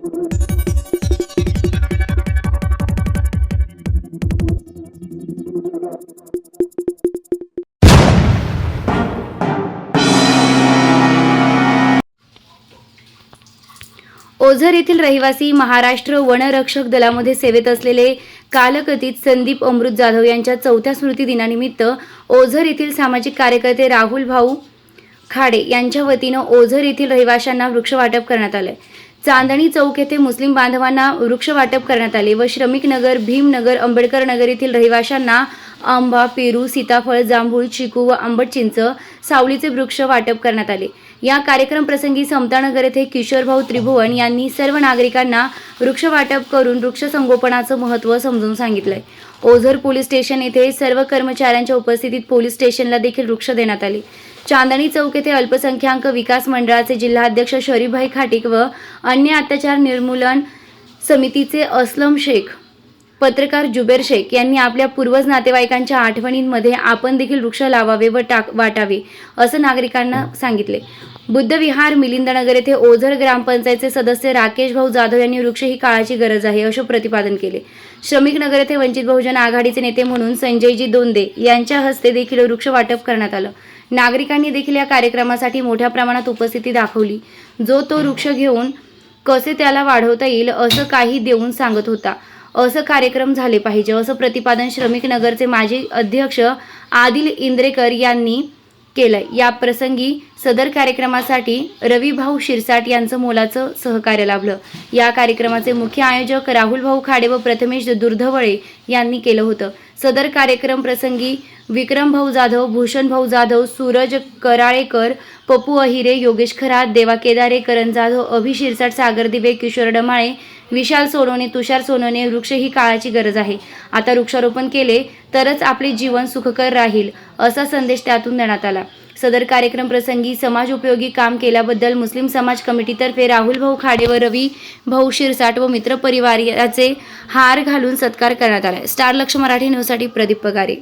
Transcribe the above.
ओझर येथील रहिवासी महाराष्ट्र वनरक्षक दलामध्ये सेवेत असलेले कालकथित संदीप अमृत जाधव यांच्या चौथ्या स्मृती दिनानिमित्त ओझर येथील सामाजिक कार्यकर्ते राहुल भाऊ खाडे यांच्या वतीनं ओझर येथील रहिवाशांना वृक्ष वाटप करण्यात आले चांदणी चौक येथे मुस्लिम बांधवांना वृक्ष वाटप करण्यात आले व श्रमिक नगर भीमनगर आंबेडकर नगर येथील रहिवाशांना आंबा पेरू सीताफळ जांभूळ चिकू व आंबट चिंच सावलीचे वृक्ष वाटप करण्यात आले. या कार्यक्रम प्रसंगी समतानगर येथे किशोरभाऊ त्रिभुवन यांनी सर्व नागरिकांना वृक्ष वाटप करून वृक्ष संगोपनाचं महत्त्व समजून सांगितलंय. ओझर पोलीस स्टेशन येथे सर्व कर्मचाऱ्यांच्या उपस्थितीत पोलीस स्टेशनला देखील वृक्ष देण्यात आले. चांदणी चौक येथे अल्पसंख्याक विकास मंडळाचे जिल्हाध्यक्ष शरीभाई खाटिक व अन्य अत्याचार निर्मूलन समितीचे असलम शेख पत्रकार जुबेर शेख यांनी आपल्या पूर्वज नातेवाईकांच्या आठवणींमध्ये आपण देखील वृक्ष लावावे व टाक वाटावे असं नागरिकांना सांगितले. बुद्धविहार मिलिंदनगर येथे ओझर ग्रामपंचायतचे सदस्य राकेश भाऊ जाधव यांनी वृक्ष ही काळाची गरज आहे असे प्रतिपादन केले. श्रमिक नगर येथे वंचित बहुजन आघाडीचे नेते म्हणून संजयजी दोंदे यांच्या हस्ते देखील वृक्ष वाटप करण्यात आलं. नागरिकांनी देखील या कार्यक्रमासाठी मोठ्या प्रमाणात उपस्थिती दाखवली. जो तो वृक्ष घेऊन कसे त्याला वाढवता येईल असं काही देऊन सांगत होता. असं कार्यक्रम झाले पाहिजे. असं प्रतिपादन श्रमिक नगरचे माजी अध्यक्ष आदिल इंद्रेकर यांनी केलं या प्रसंगी सदर कार्यक्रमासाठी रविभाऊ शिरसाट यांचं मोलाचं सहकार्य लाभलं. या कार्यक्रमाचे मुख्य आयोजक राहुल भाऊ खाडे व प्रथमेश दुर्धवळे यांनी केलं होतं. सदर कार्यक्रम प्रसंगी विक्रम भाऊ जाधव भूषण भाऊ जाधव सूरज कराळेकर पप्पू अहिरे योगेश खरात देवा केदारे करण जाधव अभि शिरसाट सागर दिवे किशोर डमाळे विशाल सोनवणे तुषार सोनवणे वृक्ष ही काळाची गरज आहे. आता वृक्षारोपण केले तरच आपले जीवन सुखकर राहील असा संदेश त्यातून देण्यात आला. सदर कार्यक्रम प्रसंगी समाज उपयोगी काम केल्याबद्दल मुस्लिम समाज कमिटीतर्फे राहुल भाऊ खाडे व रवी भाऊ शिरसाट व मित्रपरिवार याचे हार घालून सत्कार करण्यात आला स्टार लक्ष मराठी न्यूजसाठी प्रदीप पगारे.